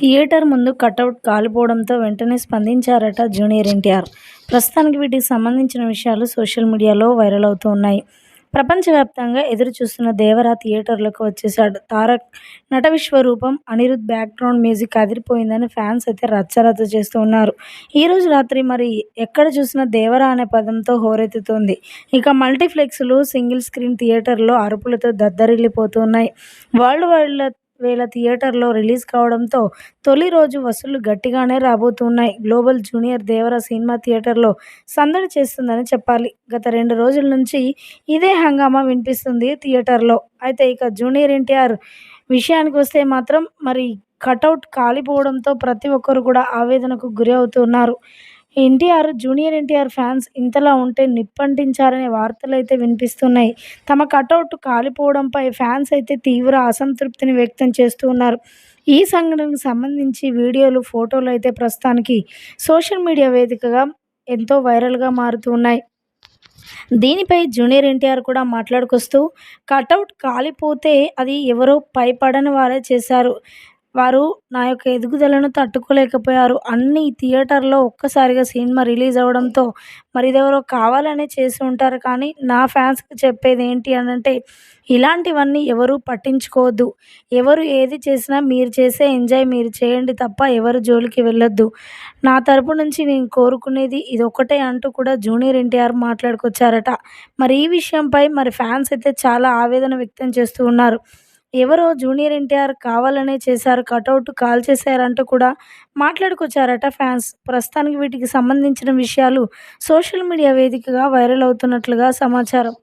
Theatre ముందు cutout కాలిపోవడంతో వెంటనే స్పందించారట junior NTR. ప్రస్తుతానికి వీటికి సంబంధించిన విషయాలు సోషల్ మీడియాలో వైరల్ అవుతూ ఉన్నాయి. ప్రపంచవ్యాప్తంగా ఎదురు చూస్తున్న దేవరా థియేటర్లకు వచ్చేశాడు. తారక్ నట విశ్వరూపం అనిరుద్ బ్యాక్గ్రౌండ్ మ్యూజిక్ అదిరిపోయిందని ఫ్యాన్స్ అయితే రచ్చరచ్చ చేస్తూ ఉన్నారు. ఈరోజు రాత్రి మరి ఎక్కడ చూసినా దేవరా అనే పదంతో హోరెత్తుతోంది. ఇక మల్టీప్లెక్స్లు సింగిల్ స్క్రీన్ థియేటర్లో అరుపులతో దద్దరిల్లిపోతున్నాయి. వరల్డ్ వైడ్ వేల థియేటర్లో రిలీజ్ కావడంతో తొలి రోజు వసూళ్ళు గట్టిగానే రాబోతున్నాయి. గ్లోబల్ జూనియర్ దేవర సినిమా థియేటర్లో సందడి చేస్తుందని చెప్పాలి. గత రెండు రోజుల నుంచి ఇదే హంగామా వినిపిస్తుంది థియేటర్లో. అయితే ఇక జూనియర్ ఎన్టీఆర్ విషయానికి వస్తే మాత్రం మరి కటౌట్ కాలిపోవడంతో ప్రతి ఒక్కరు కూడా ఆవేదనకు గురి అవుతున్నారు ఎన్టీఆర్ జూనియర్ ఎన్టీఆర్ ఫ్యాన్స్ ఇంతలా ఉంటే నిప్పంటించారనే వార్తలైతే వినిపిస్తున్నాయి. తమ కటౌట్ కాలిపోవడంపై ఫ్యాన్స్ అయితే తీవ్ర అసంతృప్తిని వ్యక్తం చేస్తూ ఉన్నారు. ఈ సంఘటనకు సంబంధించి వీడియోలు ఫోటోలు అయితే ప్రస్తుతానికి సోషల్ మీడియా వేదికగా ఎంతో వైరల్గా మారుతూ ఉన్నాయి. దీనిపై జూనియర్ ఎన్టీఆర్ కూడా మాట్లాడుకొస్తూ కటౌట్ కాలిపోతే అది ఎవరో పైపడని వారే చేశారు. వారు నా యొక్క ఎదుగుదలను తట్టుకోలేకపోయారు. అన్ని థియేటర్లో ఒక్కసారిగా సినిమా రిలీజ్ అవ్వడంతో మరి ఇదెవరో కావాలనే చేసి ఉంటారు. కానీ నా ఫ్యాన్స్కి చెప్పేది ఏంటి అని అంటే ఇలాంటివన్నీ ఎవరు పట్టించుకోవద్దు. ఎవరు ఏది చేసినా మీరు చేసే ఎంజాయ్ మీరు చేయండి తప్ప ఎవరు జోలికి వెళ్ళొద్దు. నా తరపు నుంచి నేను కోరుకునేది ఇది ఒకటే అంటూ కూడా జూనియర్ ఎన్టీఆర్ మాట్లాడుకొచ్చారట. మరి ఈ విషయంపై మరి ఫ్యాన్స్ అయితే చాలా ఆవేదన వ్యక్తం చేస్తూ ఉన్నారు. ఎవరో జూనియర్ ఎన్టీఆర్ కావాలనే చేశారు కటౌట్ కాల్ చేశారంటూ కూడా మాట్లాడుకొచ్చారట ఫ్యాన్స్. ప్రస్తుతానికి వీటికి సంబంధించిన విషయాలు సోషల్ మీడియా వేదికగా వైరల్ అవుతున్నట్లుగా సమాచారం.